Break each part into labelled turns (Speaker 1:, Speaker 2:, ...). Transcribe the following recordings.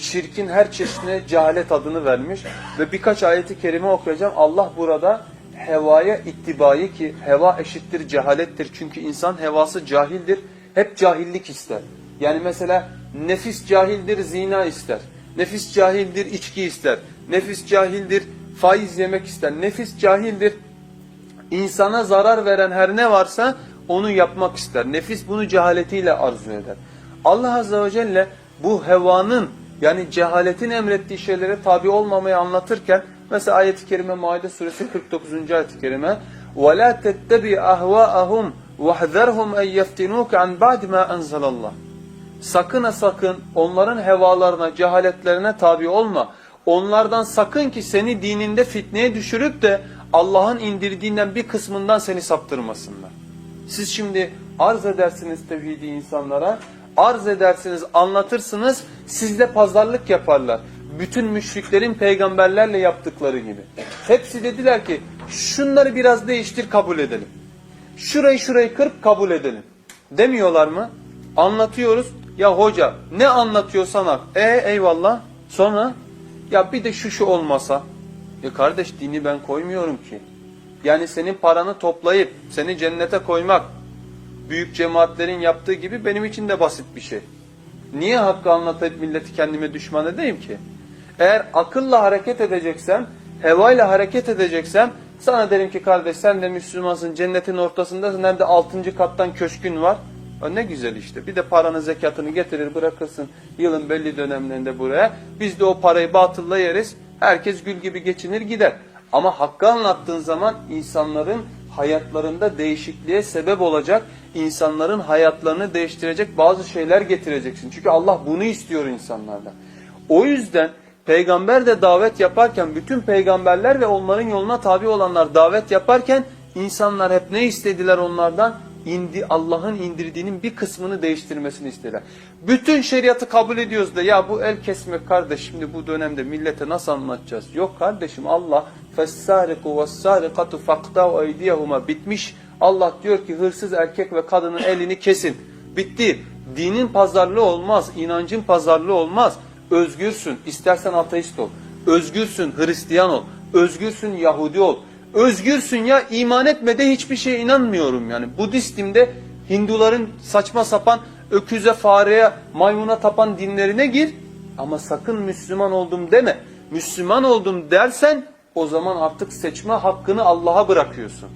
Speaker 1: şirkin her çeşidine cehalet adını vermiş ve birkaç ayeti kerime okuyacağım. Allah burada hevaya ittibayı ki heva eşittir cehalettir. Çünkü insan hevası cahildir. Hep cahillik ister. Yani mesela nefis cahildir zina ister. Nefis cahildir içki ister. Nefis cahildir faiz yemek ister. Nefis cahildir insana zarar veren her ne varsa onu yapmak ister. Nefis bunu cehaletiyle arzu eder. Allah Azze ve Celle bu hevanın yani cehaletin emrettiği şeylere tabi olmamayı anlatırken mesela ayet-i kerime Maide suresi 49. ayet-i kerime وَلَا تَتَّبِي أَهْوَاءَهُمْ وَحْذَرْهُمْ اَنْ يَفْتِنُوكَ عَنْ بَعْدِ مَا أَنْزَلَ اللّٰهِ Sakın ha sakın onların hevalarına, cehaletlerine tabi olma. Onlardan sakın ki seni dininde fitneye düşürüp de Allah'ın indirdiğinden bir kısmından seni saptırmasınlar. Siz şimdi arz edersiniz tevhidi insanlara, arz edersiniz, anlatırsınız, sizle pazarlık yaparlar. Bütün müşriklerin peygamberlerle yaptıkları gibi. Hepsi dediler ki şunları biraz değiştir kabul edelim. Şurayı şurayı kırıp kabul edelim. Demiyorlar mı? Anlatıyoruz. Ya hoca ne anlatıyorsan hak. E eyvallah. Sonra ya bir de şu şu olmasa. Ya kardeş dini ben koymuyorum ki. Yani senin paranı toplayıp seni cennete koymak büyük cemaatlerin yaptığı gibi benim için de basit bir şey. Niye hakkı anlatıp milleti kendime düşman edeyim ki? Eğer akılla hareket edeceksem, hevayla hareket edeceksem sana derim ki kardeş sen de Müslümansın cennetin ortasındasın hem de 6. kattan köşkün var. Ha, ne güzel işte bir de paranın zekatını getirir bırakırsın yılın belli dönemlerinde buraya. Biz de o parayı batılla yeriz. Herkes gül gibi geçinir gider. Ama hakkı anlattığın zaman insanların hayatlarında değişikliğe sebep olacak, insanların hayatlarını değiştirecek bazı şeyler getireceksin. Çünkü Allah bunu istiyor insanlardan. O yüzden peygamber de davet yaparken bütün peygamberler ve onların yoluna tabi olanlar davet yaparken insanlar hep ne istediler onlardan? İndi Allah'ın indirdiğinin bir kısmını değiştirmesini istediler. Bütün şeriatı kabul ediyoruz da ya bu el kesmek kardeş şimdi bu dönemde millete nasıl anlatacağız? Yok kardeşim Allah fessariku vessarikatu faqta'u eydiyahuma bitmiş. Allah diyor ki hırsız erkek ve kadının elini kesin. Bitti. Dinin pazarlığı olmaz, inancın pazarlığı olmaz. Özgürsün. İstersen ateist ol. Özgürsün Hristiyan ol. Özgürsün Yahudi ol. Özgürsün ya iman etmede hiçbir şeye inanmıyorum yani. Budistimde de Hinduların saçma sapan öküze, fareye, maymuna tapan dinlerine gir. Ama sakın Müslüman oldum deme. Müslüman oldum dersen o zaman artık seçme hakkını Allah'a bırakıyorsun.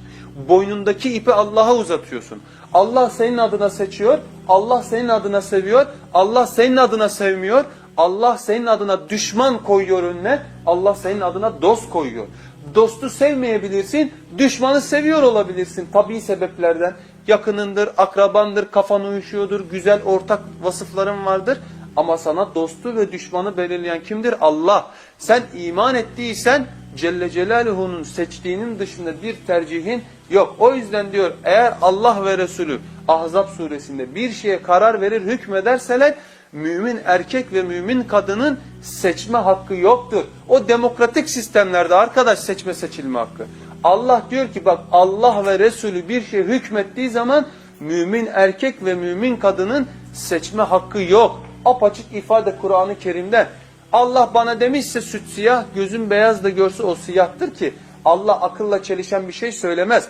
Speaker 1: Boynundaki ipi Allah'a uzatıyorsun. Allah senin adına seçiyor, Allah senin adına seviyor, Allah senin adına sevmiyor, Allah senin adına düşman koyuyor önüne, Allah senin adına dost koyuyor. Dostu sevmeyebilirsin, düşmanı seviyor olabilirsin tabii sebeplerden. Yakınındır, akrabandır, kafan uyuşuyordur, güzel ortak vasıfların vardır. Ama sana dostu ve düşmanı belirleyen kimdir? Allah. Sen iman ettiysen Celle Celaluhu'nun seçtiğinin dışında bir tercihin yok. O yüzden diyor eğer Allah ve Resulü Ahzab suresinde bir şeye karar verir hükmederseler mümin erkek ve mümin kadının seçme hakkı yoktur. O demokratik sistemlerde arkadaş seçme seçilme hakkı. Allah diyor ki bak Allah ve Resulü bir şey hükmettiği zaman mümin erkek ve mümin kadının seçme hakkı yok. Apaçık ifade Kur'an-ı Kerim'de. Allah bana demişse süt siyah, gözüm beyaz da görse o siyahtır ki Allah akılla çelişen bir şey söylemez.